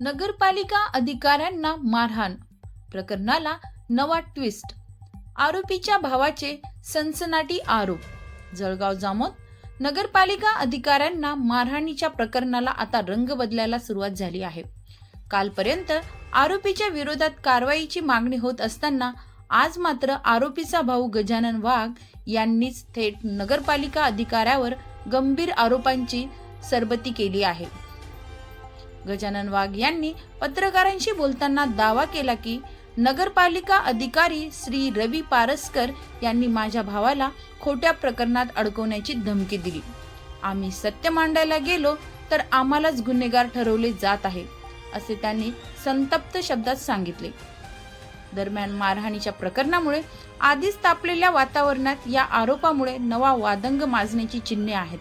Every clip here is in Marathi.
नगरपालिका अधिकाऱ्यांना मारहाण. प्रकरणाला नवा ट्विस्ट आरोपीच्या भावाचे सनसनाटी आरोप. जळगाव जामोद नगरपालिका अधिकाऱ्यांना मारहाणीच्या प्रकरणाला आता रंग बदलायला सुरुवात झाली आहे. कालपर्यंत आरोपीच्या विरोधात कारवाईची मागणी होत असताना आज मात्र आरोपीचा भाऊ गजानन वाघ यांनीच थेट नगरपालिका अधिकाऱ्यावर गंभीर आरोपांची सरबती केली आहे. गजानन वाघ यांनी पत्रकारांशी बोलताना दावा केला की नगरपालिका अधिकारी श्री रवी पारसकर यांनी माझ्या भावाला खोट्या प्रकरणात अडकवण्याची धमकी दिली. आम्ही सत्य मांडायला गेलो तर आम्हालाच गुन्हेगार ठरवले जात आहे असे त्यांनी संतप्त शब्दात सांगितले. दरम्यान मारहाणीच्या प्रकरणामुळे आधीच तापलेल्या वातावरणात या आरोपामुळे नवा वादंग माजण्याची चिन्हे आहेत.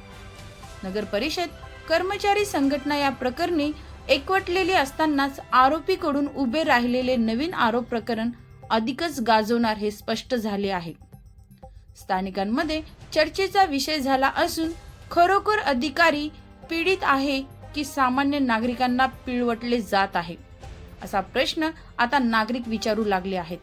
नगर परिषद कर्मचारी संघटना या प्रकरणी एकवटलेली असतानाच आरोपीकडून उभे राहिलेले नवीन आरोप प्रकरण अधिकच गाजवणार हे स्पष्ट झाले आहे. स्थानिकांमध्ये चर्चेचा विषय झाला असून खरोखर अधिकारी पीडित आहे की सामान्य नागरिकांना पिळवटले जात आहे? असा प्रश्न आता नागरिक विचारू लागले आहेत.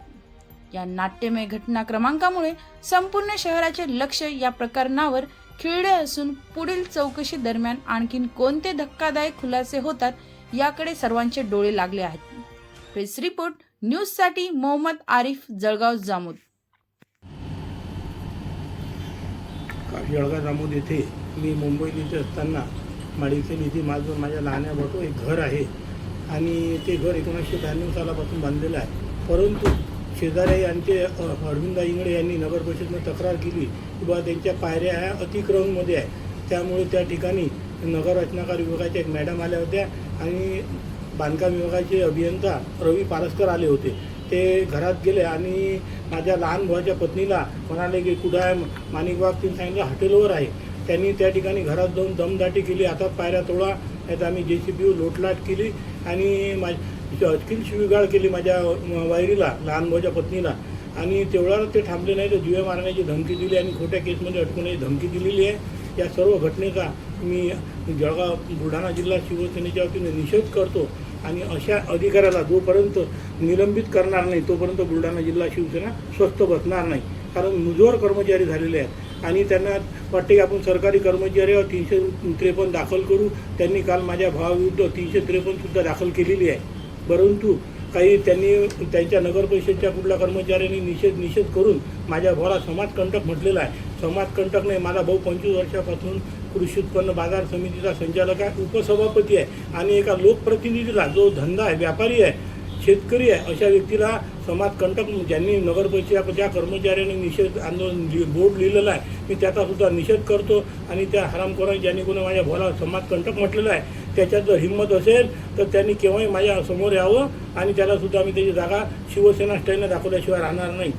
या नाट्यमय घटनाक्रमांकामुळे संपूर्ण शहराचे लक्ष या प्रकरणावर खिळले असून पुढील चौकशी दरम्यान आणखीन कोणते धक्कादायक खुलासे होतात याकडे सर्वांचे डोळे लागले आहेत. प्रेस रिपोर्ट न्यूजसाठी मोहम्मद आरिफ जळगाव जामोद. जळगाव जामोद येथे मी मुंबईत येथे असताना माडिकेल इथे माझं माझ्या लहान्या भाऊ एक घर आहे. आणि ते घर एकोणीसशे ब्याण्णव सालापासून बांधलेलं आहे. परंतु शेजारी यांचे अ, अरविंद इंगळे यांनी नगर परिषदनं तक्रार केली किंवा त्यांच्या पायऱ्या ह्या अतिक्रमणमध्ये आहे. त्यामुळे त्या ठिकाणी नगर रचनाकार विभागाच्या एक मॅडम आल्या होत्या आणि बांधकाम विभागाचे अभियंता रवी पारस्कर आले होते. ते घरात गेले आणि माझ्या लहान भावाच्या पत्नीला म्हणाले की कुठं आहे? माणिकबाग तिने सांगितलं हॉटेलवर आहे. त्यांनी त्या ठिकाणी घरात जाऊन दमदाटी केली. आता पायऱ्या तोडा नाही तर आम्ही जे सी बी लोटलाट केली आणि माझी अचकील शिवीगाळ केली माझ्या वायरीला लहान भावाच्या पत्नीला. आणि तेवढ्यावर ते थांबले नाही तर जुवे मारण्याची धमकी दिली आणि खोट्या केसमध्ये अटकवण्याची धमकी दिलेली आहे. या सर्व घटनेचा मी जळगाव बुलढाणा जिल्हा शिवसेनेच्या वतीने निषेध करतो आणि अशा अधिकाऱ्याला जोपर्यंत निलंबित करणार नाही तोपर्यंत बुलढाणा जिल्हा शिवसेना स्वस्थ बसणार नाही. कारण मुजोर कर्मचारी झालेले आहेत आणि त्यांना वाटते की आपण सरकारी कर्मचाऱ्यावर तीनशे त्रेपन्न दाखल करू. त्यांनी काल माझ्या भावाविरुद्ध तीनशे त्रेपन्नसुद्धा दाखल केलेली आहे. परंतु काही त्यांनी त्यांच्या नगर परिषदच्या कुठल्या कर्मचाऱ्यांनी निषेध निषेध करून माझ्या भावाला समाजकंटक म्हटलेला आहे. समाजकंटक नाही माझा भाऊ पंचवीस वर्षापासून कृषी उत्पन्न बाजार समितीचा संचालक आहे उपसभापती आहे आणि एका लोकप्रतिनिधीला जो धंदा आहे व्यापारी आहे शेतकरी आहे अशा व्यक्तीला समाजकंटक ज्यांनी नगर ज्या कर्मचाऱ्यांनी निषेध आंदोलन लि- बोर्ड लिहिलेला आहे मी त्याचा सुद्धा निषेध करतो आणि त्या हरामखोरांनी ज्यांनी कोणी माझ्या भावाला समाजकंटक म्हटलेलं आहे त्याच्यात जर हिंमत असेल तर त्यांनी केव्हाही माझ्यासमोर यावं आणि त्यालासुद्धा मी त्याची जागा शिवसेना स्टाईलने दाखवल्याशिवाय राहणार नाही.